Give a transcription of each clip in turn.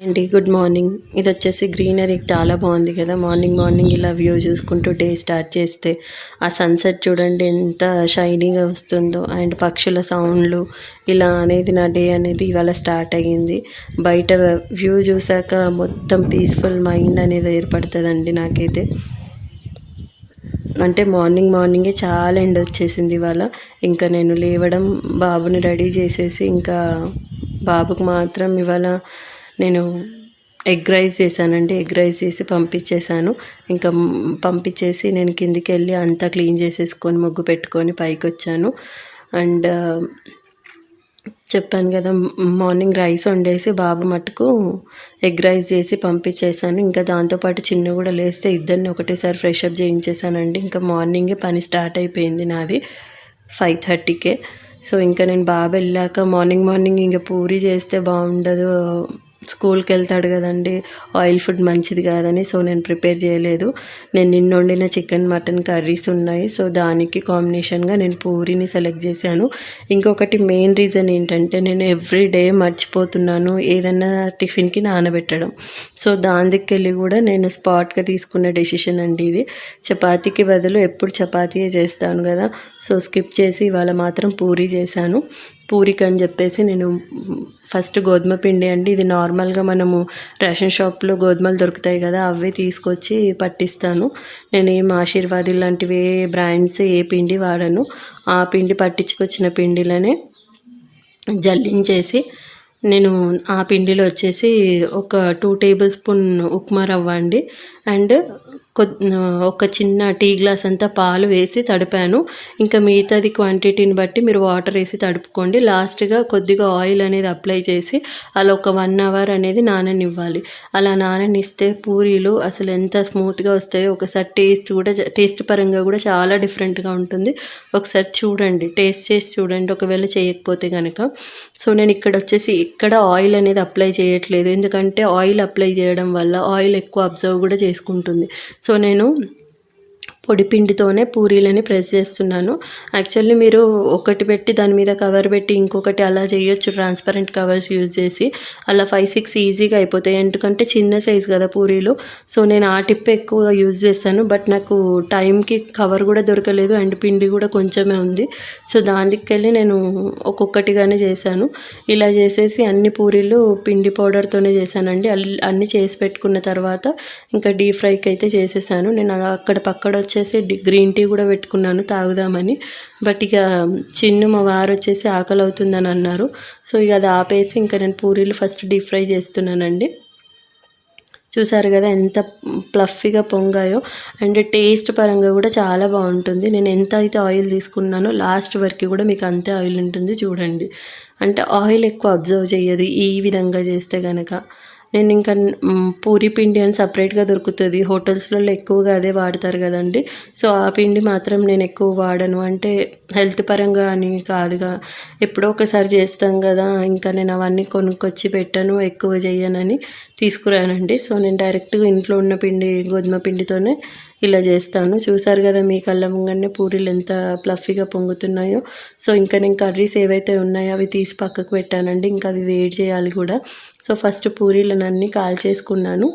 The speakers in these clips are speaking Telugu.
అండి గుడ్ మార్నింగ్ ఇది వచ్చేసి గ్రీనరీ చాలా బాగుంది కదా. మార్నింగ్ మార్నింగ్ ఇలా వ్యూ చూసుకుంటూ డే స్టార్ట్ చేస్తే ఆ సన్సెట్ చూడండి ఎంత షైనీగా వస్తుందో అండ్ పక్షుల సౌండ్లు ఇలా అనేది నా డే అనేది ఇవాళ స్టార్ట్ అయ్యింది. బయట వ్యూ చూసాక మొత్తం పీస్ఫుల్ మైండ్ అనేది ఏర్పడుతుందండి నాకైతే. అంటే మార్నింగ్ మార్నింగే చాలా ఎండ వచ్చేసింది ఇవాళ. ఇంకా నేను లేవడం బాబుని రెడీ చేసేసి ఇంకా బాబుకి మాత్రం ఇవాళ నేను ఎగ్ రైస్ చేశానండి. ఎగ్ రైస్ చేసి పంపించేశాను. ఇంకా పంపించేసి నేను కిందికి వెళ్ళి అంతా క్లీన్ చేసేసుకొని ముగ్గు పెట్టుకొని పైకి వచ్చాను అండ్ చెప్పాను కదా మార్నింగ్ రైస్ వండేసి బాబు మటుకు ఎగ్ రైస్ చేసి పంపించేశాను. ఇంకా దాంతోపాటు చిన్న కూడా లేస్తే ఇద్దరిని ఒకటేసారి ఫ్రెష్ అప్ చేయించేసానండి ఇంకా మార్నింగే పని స్టార్ట్ అయిపోయింది నాది ఫైవ్ థర్టీకే. సో ఇంకా నేను బాబు వెళ్ళాక మార్నింగ్ మార్నింగ్ ఇంకా పూరి చేస్తే బాగుండదు స్కూల్కి వెళ్తాడు కదండి ఆయిల్ ఫుడ్ మంచిది కాదని సో నేను ప్రిపేర్ చేయలేదు. నేను నిన్న వండిన చికెన్ మటన్ కర్రీస్ ఉన్నాయి. సో దానికి కాంబినేషన్గా నేను పూరిని సెలెక్ట్ చేశాను. ఇంకొకటి మెయిన్ రీజన్ ఏంటంటే నేను ఎవ్రీ డే మర్చిపోతున్నాను ఏదన్నా టిఫిన్కి నానబెట్టడం. సో దాని దిక్కెళ్ళి కూడా నేను స్పాట్గా తీసుకున్న డెసిషన్ అండి ఇది. చపాతీకి బదులు ఎప్పుడు చపాతీయే చేస్తాను కదా. సో స్కిప్ చేసి ఇవాళ మాత్రం పూరి చేశాను. పూరిక అని చెప్పేసి నేను ఫస్ట్ గోధుమ పిండి అండి. ఇది నార్మల్గా మనము రేషన్ షాప్లో గోధుమలు దొరుకుతాయి కదా అవే తీసుకొచ్చి పట్టిస్తాను. నేను ఏం ఆశీర్వాద్ లాంటివి ఏ బ్రాండ్స్ ఏ పిండి వాడను. ఆ పిండి పట్టించుకొచ్చిన పిండిలనే జల్లించేసి నేను ఆ పిండిలో వచ్చేసి ఒక టూ టేబుల్ స్పూన్ ఉప్మా రవ్వ అండి. అండ్ ఒక చిన్న టీ గ్లాస్ అంతా పాలు వేసి తడిపాను. ఇంకా మిగతాది క్వాంటిటీని బట్టి మీరు వాటర్ వేసి తడుపుకోండి. లాస్ట్గా కొద్దిగా ఆయిల్ అనేది అప్లై చేసి అలా ఒక వన్ అవర్ అనేది నాననివ్వాలి. అలా నాననిస్తే పూరీలు అసలు ఎంత స్మూత్గా వస్తాయో ఒకసారి టేస్ట్ కూడా టేస్ట్ పరంగా కూడా చాలా డిఫరెంట్గా ఉంటుంది. ఒకసారి చూడండి టేస్ట్ చేసి చూడండి. ఒకవేళ చేయకపోతే కనుక సో నేను ఇక్కడ వచ్చేసి ఇక్కడ ఆయిల్ అనేది అప్లై చేయట్లేదు. ఎందుకంటే ఆయిల్ అప్లై చేయడం వల్ల ఆయిల్ ఎక్కువ అబ్జర్వ్ కూడా చేసుకుంటుంది. సో నేను పొడి పిండితోనే పూరీలని ప్రెస్ చేస్తున్నాను. యాక్చువల్లీ మీరు ఒకటి పెట్టి దాని మీద కవర్ పెట్టి ఇంకొకటి అలా చేయొచ్చు ట్రాన్స్పరెంట్ కవర్స్ యూజ్ చేసి. అలా ఫైవ్ సిక్స్ ఈజీగా అయిపోతాయి. ఎందుకంటే చిన్న సైజ్ కదా పూరీలు. సో నేను ఆ టిప్ ఎక్కువగా యూజ్ చేస్తాను. బట్ నాకు టైంకి కవర్ కూడా దొరకలేదు అండ్ పిండి కూడా కొంచెమే ఉంది. సో దానికెళ్ళి నేను ఒక్కొక్కటిగానే చేశాను. ఇలా చేసేసి అన్ని పూరీలు పిండి పౌడర్తోనే చేశానండి. అల్- అన్ని చేసి పెట్టుకున్న తర్వాత ఇంకా డీప్ ఫ్రైకి అయితే చేసేసాను. నేను అక్కడ పక్కడ వచ్చేసి గ్రీన్ టీ కూడా పెట్టుకున్నాను తాగుదామని. బట్ ఇక చిన్న మా వారు వచ్చేసి ఆకలి అవుతుందని అన్నారు. సో ఇక అది ఆపేసి ఇంకా నేను పూరీలు ఫస్ట్ డీప్ ఫ్రై చేస్తున్నానండి. చూసారు కదా ఎంత ప్లఫీగా పొంగాయో. అండ్ టేస్ట్ పరంగా కూడా చాలా బాగుంటుంది. నేను ఎంత అయితే ఆయిల్ తీసుకున్నానో లాస్ట్ వరకు కూడా మీకు అంతే ఆయిల్ ఉంటుంది చూడండి. అంటే ఆయిల్ ఎక్కువ అబ్జర్వ్ చేయదు ఈ విధంగా చేస్తే కనుక నేను ఇంకా పూరి పిండి అని సపరేట్గా దొరుకుతుంది. హోటల్స్లలో ఎక్కువగా అదే వాడతారు కదండి. సో ఆ పిండి మాత్రం నేను ఎక్కువ వాడను. అంటే హెల్త్ పరంగా అని కాదుగా. ఎప్పుడో ఒకసారి చేస్తాం కదా ఇంకా నేను అవన్నీ కొనుక్కొచ్చి పెట్టను ఎక్కువ చేయనని తీసుకురానండి. సో నేను డైరెక్ట్గా ఇంట్లో ఉన్న పిండి గోధుమ పిండితోనే ఇలా చేస్తాను. చూసారు కదా మీ కళ్ళ ముంగనే పూరీలు ఎంత ప్లఫీగా పొంగుతున్నాయో. సో ఇంకా నేను కర్రీస్ ఏవైతే ఉన్నాయో అవి తీసి పక్కకు పెట్టానండి. ఇంకా అవి వేడి చేయాలి కూడా. సో ఫస్ట్ పూరీలను అన్నీ కాల్ చేసుకున్నాను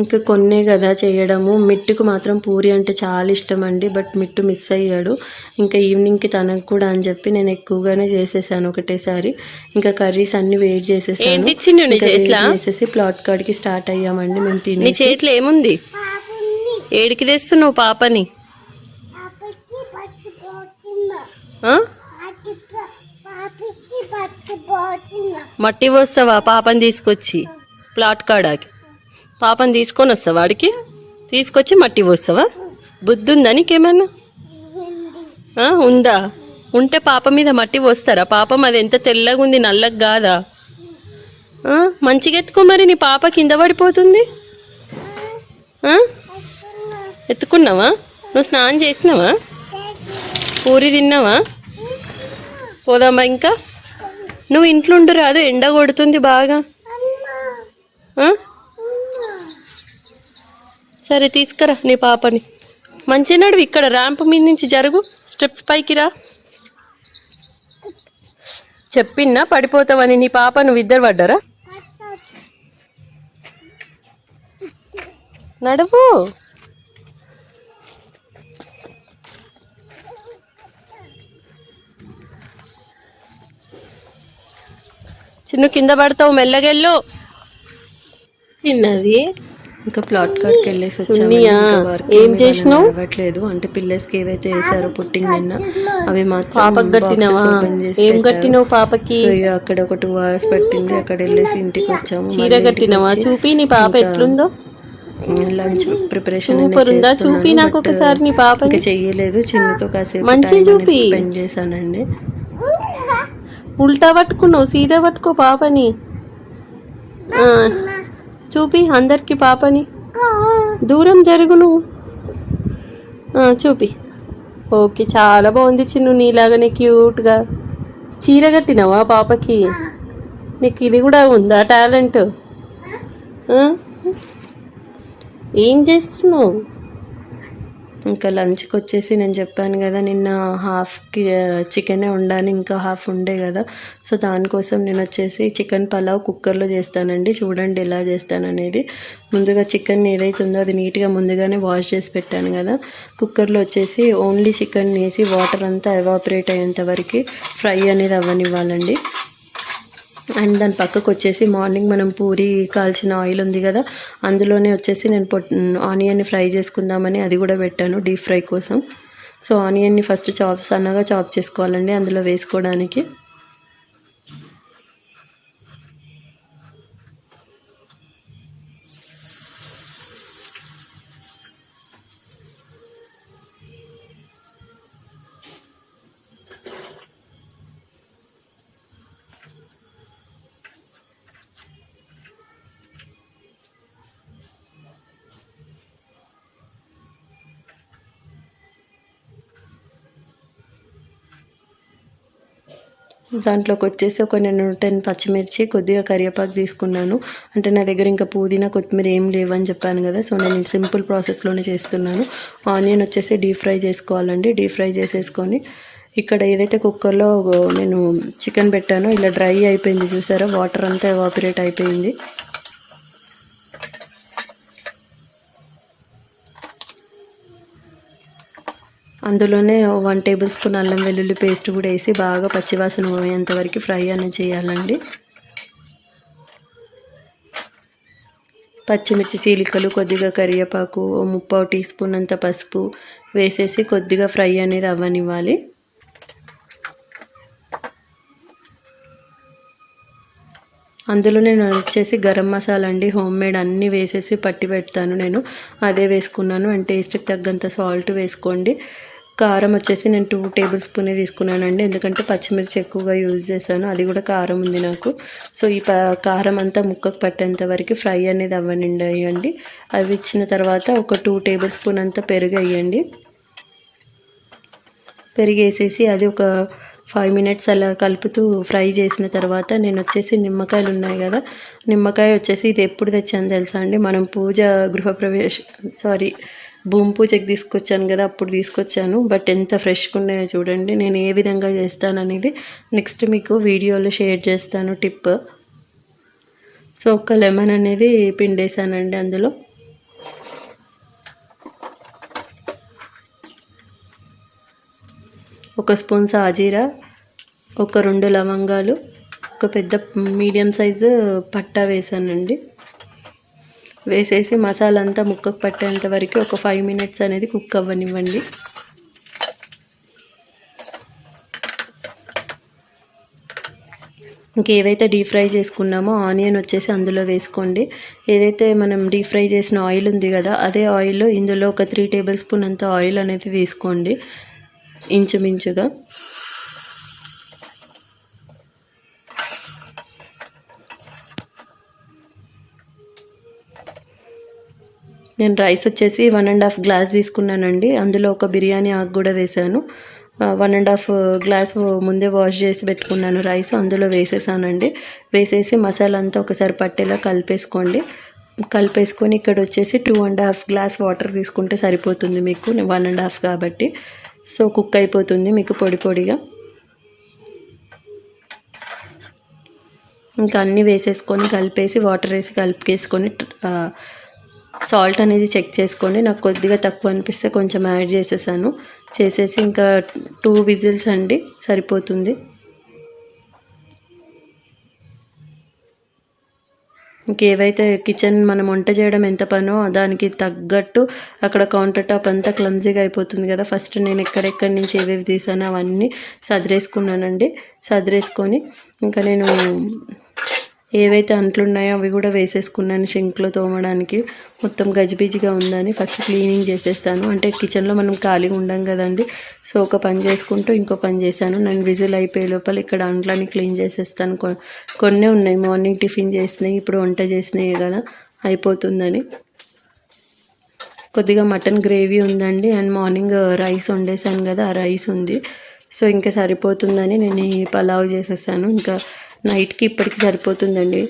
ఇంకా కొన్నే కదా చేయడము. మిట్టుకు మాత్రం పూరి అంటే చాలా ఇష్టం అండి బట్ మిట్టు మిస్ అయ్యాడు. ఇంకా ఈవినింగ్కి తనకు కూడా అని చెప్పి నేను ఎక్కువగానే చేసేసాను ఒకటేసారి. ఇంకా కర్రీస్ అన్ని వేడి చేసేసాను? చేసేసి ప్లాట్ కాడికి స్టార్ట్ అయ్యామండి మేము నీ తిని చేతిలో ఏముంది? ఏడికి తెస్తున్నావు పాపని? మట్టి పోస్తావా పాపని తీసుకొచ్చి? ప్లాట్ కాడాకి పాపం తీసుకొని వస్తావా వాడికి తీసుకొచ్చి మట్టి పోస్తావా? బుద్ధి ఉందా నీకేమన్నా ఉందా? ఉంటే పాప మీద మట్టి పోస్తారా? పాపం అది ఎంత తెల్లగా ఉంది నల్లగా కాదా? మంచిగా ఎత్తుకో మరి నీ పాప కింద పడిపోతుంది. ఎత్తుకున్నావా? నువ్వు స్నానం చేసినావా? పూరి తిన్నావా? పోదామా ఇంకా? నువ్వు ఇంట్లో ఉండు రాదు ఎండ కొడుతుంది బాగా. సరే తీసుకురా నీ పాపని. మంచిగా నడువు ఇక్కడ ర్యాంప్ మీద నుంచి జరుగు. స్టెప్స్ పైకి రా. చెప్పిన్నా పడిపోతావని నీ పాప నువ్వు ఇద్దరు పడ్డారా? నడువు. చిన్న కింద పడతావు మెల్లగెళ్ళు. చిన్నది. ఇంకా ప్లాట్ కార్డ్కి వెళ్ళేసి వచ్చాము ఏం చేసినావు? నడవట్లేదు అంటే పిల్లర్స్కి ఏవైతే వేసారో పుట్టింగ్ నిన్న అవి మాత్రం పాపకు కట్టినావా? ఏం. కట్టినావు పాపకి? అక్కడ ఒక టూ అవర్స్ పట్టింది అక్కడ వెళ్ళేసి ఇంటికి వచ్చాము. చీర కట్టినావా? చూపి నీ పాప ఎట్లుందో. లంచ్ ప్రిపరేషన్ సూపర్ ఉందా? చూపి నాకు ఒకసారి నీ పాపని. ఇంకా చెయ్యలేదు. చిన్నతో కాసేపు మంచిగా చూపి. స్పెండ్ చేశానండి. ఉల్టా పట్టుకున్నావు సీదా పట్టుకో పాపని. చూపి అందరికి పాపని. దూరం జరుగును. చూపి. ఓకే చాలా బాగుంది చిన్ను నీలాగానే క్యూట్గా. చీర కట్టినావా పాపకి? నీకు ఇది కూడా ఉందా టాలెంట్? ఏం చేస్తున్నావు? ఇంకా లంచ్కి వచ్చేసి నేను చెప్పాను కదా నిన్న హాఫ్కి చికెనే ఉండాలి ఇంకా హాఫ్ ఉండే కదా. సో దానికోసం నేను వచ్చేసి చికెన్ పలావ్ కుక్కర్లో చేస్తానండి. చూడండి ఎలా చేస్తాననేది. ముందుగా చికెన్ ఏదైతే ఉందో అది నీట్గా ముందుగానే వాష్ చేసి పెట్టాను కదా. కుక్కర్లో వచ్చేసి ఓన్లీ చికెన్ వేసి వాటర్ అంతా ఎవాపరేట్ అయ్యేంత వరకు ఫ్రై అనేది అవ్వనివ్వాలండి. అండ్ దాని పక్కకు వచ్చేసి మార్నింగ్ మనం పూరి కాల్చిన ఆయిల్ ఉంది కదా అందులోనే వచ్చేసి నేను పొట్ ఆనియన్ని ఫ్రై చేసుకుందామని అది కూడా పెట్టాను డీప్ ఫ్రై కోసం. సో ఆనియన్ని ఫస్ట్ చాప్ సన్నగా చాప్ చేసుకోవాలండి అందులో వేసుకోవడానికి. దాంట్లోకి వచ్చేసి ఒక నేను టెన్ పచ్చిమిర్చి కొద్దిగా కరివేపాకు తీసుకున్నాను. అంటే నా దగ్గర ఇంకా పుదీనా కొత్తిమీర ఏం లేవని చెప్పాను కదా సో నేను సింపుల్ ప్రాసెస్లోనే చేస్తున్నాను. ఆనియన్ వచ్చేసి డీప్ ఫ్రై చేసుకోవాలండి. డీప్ ఫ్రై చేసేసుకొని ఇక్కడ ఏదైతే కుక్కర్లో నేను చికెన్ పెట్టానో ఇలా డ్రై అయిపోయింది చూసారా? వాటర్ అంతా ఎవాపరేట్ అయిపోయింది. అందులోనే వన్ టేబుల్ స్పూన్ అల్లం వెల్లుల్లి పేస్ట్ కూడా వేసి బాగా పచ్చివాసన పోయేంత వరకు ఫ్రై అనేది చేయాలండి. పచ్చిమిర్చి చీలికలు కొద్దిగా కరివేపాకు ముప్పావు టీ స్పూన్ అంత పసుపు వేసేసి కొద్దిగా ఫ్రై అనేది అవ్వనివ్వాలి. అందులో నేను వచ్చేసి గరం మసాలా అండి హోమ్ మేడ్ అన్నీ వేసేసి పట్టి పెడతాను నేను. అదే వేసుకున్నాను. అండ్ టేస్ట్కి తగ్గంత సాల్ట్ వేసుకోండి. కారం వచ్చేసి నేను టూ టేబుల్ స్పూనే తీసుకున్నానండి. ఎందుకంటే పచ్చిమిర్చి ఎక్కువగా యూజ్ చేశాను. అది కూడా కారం ఉంది నాకు. సో ఈ ప కారం అంతా ముక్కకు పట్టేంత వరకు ఫ్రై అనేది అవ్వనండి వేయండి అవి ఇచ్చిన తర్వాత ఒక టూ టేబుల్ స్పూన్ అంతా పెరుగు వేయండి పెరిగేసేసి అది ఒక ఫైవ్ మినిట్స్ అలా కలుపుతూ ఫ్రై చేసిన తర్వాత నేను వచ్చేసి నిమ్మకాయలు ఉన్నాయి కదా. నిమ్మకాయ వచ్చేసి ఇది ఎప్పుడు తెచ్చాను తెలుసా అండి? మనం పూజ గృహప్రవేశ సారీ భూమి పూజకి తీసుకొచ్చాను కదా అప్పుడు తీసుకొచ్చాను. బట్ ఎంత ఫ్రెష్గా ఉన్నాయో చూడండి. నేను ఏ విధంగా చేస్తాను అనేది నెక్స్ట్ మీకు వీడియోలో షేర్ చేస్తాను టిప్ సో ఒక లెమన్ అనేది పిండేసానండి అందులో. ఒక స్పూన్ సాజీరా ఒక రెండు లవంగాలు ఒక పెద్ద మీడియం సైజు పట్టా వేసానండి వేసేసి మసాలా అంతా ముక్కకు పట్టేంత వరకు ఒక ఫైవ్ మినిట్స్ అనేది కుక్ అవ్వనివ్వండి. ఇంకేవైతే డీప్ ఫ్రై చేసుకున్నామో ఆనియన్ వచ్చేసి అందులో వేసుకోండి. ఏదైతే మనం డీప్ ఫ్రై చేసిన ఆయిల్ ఉంది కదా అదే ఆయిల్ ఇందులో ఒక త్రీ టేబుల్ స్పూన్ అంత ఆయిల్ అనేది తీసుకోండి ఇంచుమించుగా. నేను రైస్ వచ్చేసి వన్ అండ్ హాఫ్ గ్లాస్ తీసుకున్నానండి. అందులో ఒక బిర్యానీ ఆకు కూడా వేశాను. వన్ అండ్ హాఫ్ గ్లాస్ ముందే వాష్ చేసి పెట్టుకున్నాను రైస్ అందులో వేసేసానండి. వేసేసి మసాలా అంతా ఒకసారి పట్టేలా కలిపేసుకోండి. కలిపేసుకొని ఇక్కడ వచ్చేసి two and half glass water తీసుకుంటే సరిపోతుంది మీకు. వన్ అండ్ హాఫ్ కాబట్టి. సో కుక్ అయిపోతుంది మీకు పొడి పొడిగా. ఇంకా అన్నీ వేసేసుకొని కలిపేసి వాటర్ వేసి కలిపేసుకొని సాల్ట్ అనేది చెక్ చేసుకోండి. నాకు కొద్దిగా తక్కువ అనిపిస్తే కొంచెం యాడ్ చేసేసాను. చేసేసి ఇంకా టూ విజిల్స్ అండి. సరిపోతుంది. ఇంకేవైతే కిచెన్ మనం వంట చేయడం ఎంత పనో దానికి తగ్గట్టు అక్కడ కౌంటర్ టాప్ అంతా క్లమ్జీగా అయిపోతుంది కదా. ఫస్ట్ నేను ఎక్కడెక్కడి నుంచి ఏవేవి తీసానో అవన్నీ సదిరేసుకున్నానండి. సదిరేసుకొని ఇంకా నేను ఏవైతే అంట్లు ఉన్నాయో అవి కూడా వేసేసుకున్నాను షింక్లో తోమడానికి. మొత్తం గజిబిజిగా ఉందని ఫస్ట్ క్లీనింగ్ చేసేస్తాను. అంటే కిచెన్లో మనం ఖాళీగా ఉండం కదండి. సో ఒక పని చేసుకుంటూ ఇంకో పని చేశాను. నేను విజిల్ అయిపోయే లోపల ఇక్కడ అంట్లని క్లీన్ చేసేస్తాను. కొ- కొన్ని ఉన్నాయి. మార్నింగ్ టిఫిన్ చేసినాయి ఇప్పుడు వంట చేసినాయి కదా అయిపోతుందని. కొద్దిగా మటన్ గ్రేవీ ఉందండి. అండ్ మార్నింగ్ రైస్ వండేసాను కదా ఆ రైస్ ఉంది. సో ఇంకా సరిపోతుందని నేను ఈ పలావ్ చేసేసాను ఇంకా నైట్కి ఇప్పటికి సరిపోతుందండి.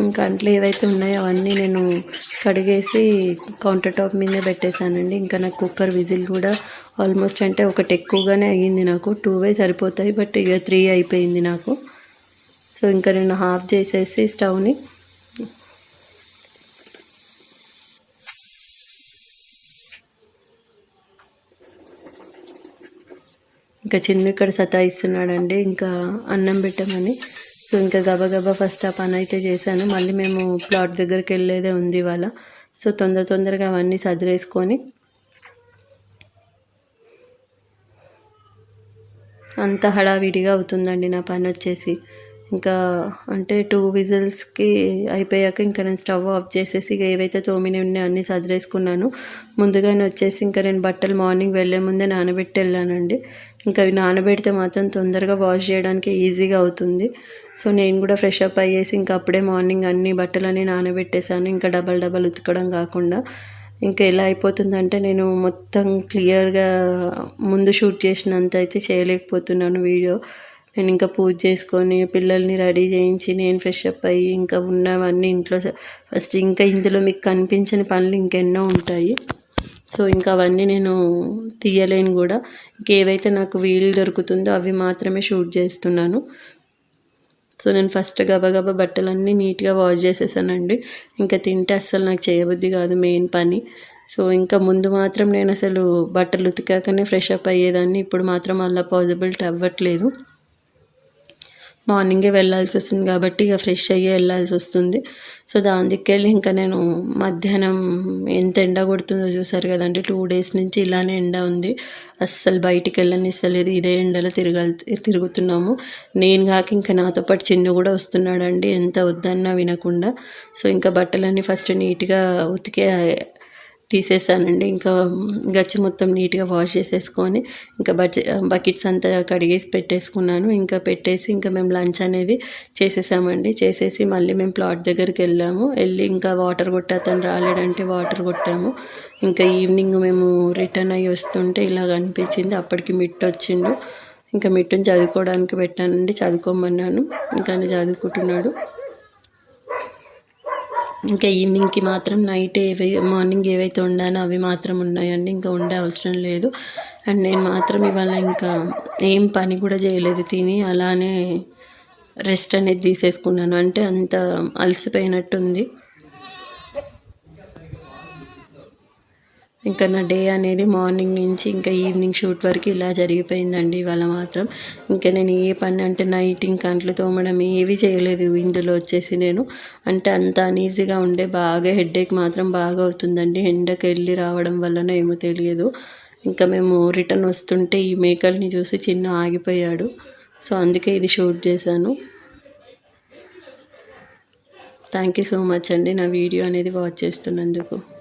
ఇంకా అంట్లు ఏవైతే ఉన్నాయో అవన్నీ నేను కడిగేసి కౌంటర్ టాప్ మీద పెట్టేశానండి. ఇంకా నాకు కుక్కర్ విజిల్ కూడా ఆల్మోస్ట్ అంటే ఒకటి ఎక్కువగానే అయ్యింది నాకు. టూ వే సరిపోతాయి బట్ ఇక త్రీ అయిపోయింది నాకు. సో ఇంకా నేను హాఫ్ చేసేసి స్టవ్ని ఇంకా చిన్న ఇక్కడ సతాయిస్తున్నాడండి. ఇంకా అన్నం పెట్టమని. సో ఇంకా గబగబా ఫస్ట్ ఆ పని అయితే చేశాను. మళ్ళీ మేము ప్లాట్ దగ్గరికి వెళ్ళేదే ఉంది ఇవాళ. సో తొందర తొందరగా అవన్నీ సదిరేసుకొని అంత హడావిడిగా అవుతుందండి నా పని వచ్చేసి. ఇంకా అంటే టూ విజిల్స్కి అయిపోయాక ఇంకా నేను స్టవ్ ఆఫ్ చేసేసి ఇక ఏవైతే తోమిని ఉన్నాయో అన్నీ సదిరేసుకున్నాను. ముందుగానే వచ్చేసి ఇంకా నేను బట్టలు మార్నింగ్ వెళ్ళే ముందే నానబెట్టి వెళ్ళానండి. ఇంకా అవి నానబెడితే మాత్రం తొందరగా వాష్ చేయడానికి ఈజీగా అవుతుంది. సో నేను కూడా ఫ్రెష్ అప్ అయ్యేసి ఇంకా అప్పుడే మార్నింగ్ అన్ని బట్టలన్నీ నానబెట్టేశాను. ఇంకా డబల్ డబల్ ఉతకడం కాకుండా ఇంకా ఎలా అయిపోతుందంటే నేను మొత్తం క్లియర్గా ముందు షూట్ చేసినంత అయితే చేయలేకపోతున్నాను వీడియో. నేను ఇంకా పూజ చేసుకొని పిల్లల్ని రెడీ చేయించి నేను ఫ్రెష్ అప్ అయ్యి ఇంకా ఉన్నవన్నీ ఇంట్లో ఫస్ట్ ఇంకా ఇందులో మీకు కనిపించని పనులు ఇంకెన్నో ఉంటాయి. సో ఇంకా అవన్నీ నేను తీయలేను కూడా. ఇంకేవైతే నాకు వీలు దొరుకుతుందో అవి మాత్రమే షూట్ చేస్తున్నాను. సో నేను ఫస్ట్ గబగబా బట్టలన్నీ నీట్గా వాష్ చేసేసానండి. ఇంకా తింటే అస్సలు నాకు చేయబుద్ధి కాదు మెయిన్ పని. సో ఇంకా ముందు మాత్రం నేను అసలు బట్టలు ఉతికాకనే ఫ్రెష్ అప్ అయ్యేదాన్ని ఇప్పుడు మాత్రం అలా పాసిబిలిటీ అవ్వట్లేదు. మార్నింగే వెళ్ళాల్సి వస్తుంది కాబట్టి ఇక ఫ్రెష్ అయ్యే వెళ్ళాల్సి వస్తుంది. సో దాని దిక్కెళ్ళి ఇంకా నేను మధ్యాహ్నం ఎంత ఎండ కొడుతుందో చూసారు కదండి. టూ డేస్ నుంచి ఇలానే ఎండ ఉంది. అస్సలు బయటికి వెళ్ళనిస్తలేదు. ఇదే ఎండలో తిరగల్ తిరుగుతున్నాము. నేను కాక ఇంకా నాతో పాటు చిన్న కూడా వస్తున్నాడండి. ఎంత వద్దన్నా వినకుండా. సో ఇంకా బట్టలన్నీ ఫస్ట్ నీట్గా ఉతికే తీసేసానండి. ఇంకా గచ్చి మొత్తం నీట్గా వాష్ చేసేసుకొని ఇంకా బడ్జ బకెట్స్ అంతా కడిగేసి పెట్టేసుకున్నాను. ఇంకా పెట్టేసి ఇంకా మేము లంచ్ అనేది చేసేసామండి. చేసేసి మళ్ళీ మేము ప్లాట్ దగ్గరికి వెళ్ళాము. వెళ్ళి ఇంకా వాటర్ కొట్టి అతను రాలేడంటే వాటర్ కొట్టాము. ఇంకా ఈవినింగ్ మేము రిటర్న్ అయ్యి వస్తుంటే ఇలాగ అనిపించింది. అప్పటికి మిట్టు వచ్చిండు. ఇంకా మిట్టుని చదువుకోవడానికి పెట్టానండి. చదువుకోమన్నాను. ఇంకా చదువుకుంటున్నాడు. ఇంకా ఈవినింగ్కి మాత్రం నైట్ ఏవై మార్నింగ్ ఏవైతే వండానో అవి మాత్రం ఉన్నాయండి. ఇంకా ఉండే అవసరం లేదు. అండ్ నేను మాత్రం ఇవాళ ఇంకా ఏం పని కూడా చేయలేదు. తిని అలానే రెస్ట్ అనేది తీసేసుకున్నాను. అంటే అంత అలసిపోయినట్టుంది. ఇంకా నా డే అనేది మార్నింగ్ నుంచి ఇంకా ఈవినింగ్ షూట్ వరకు ఇలా జరిగిపోయిందండి ఇవాళ మాత్రం. ఇంకా నేను ఏ పని అంటే నైట్ ఇంకా అంట్లు తోమడం ఏవి చేయలేదు. ఇందులో వచ్చేసి నేను అంటే అంత అనీజీగా ఉండే బాగా హెడ్ఏక్ మాత్రం బాగా అవుతుందండి. ఎండకు వెళ్ళి రావడం వలన ఏమో తెలియదు. ఇంకా మేము రిటర్న్ వస్తుంటే ఈ మేకల్ని చూసి చిన్న ఆగిపోయాడు. సో అందుకే ఇది షూట్ చేశాను. థ్యాంక్ యూ సో మచ్ అండి నా వీడియో అనేది వాచ్ చేస్తున్నందుకు.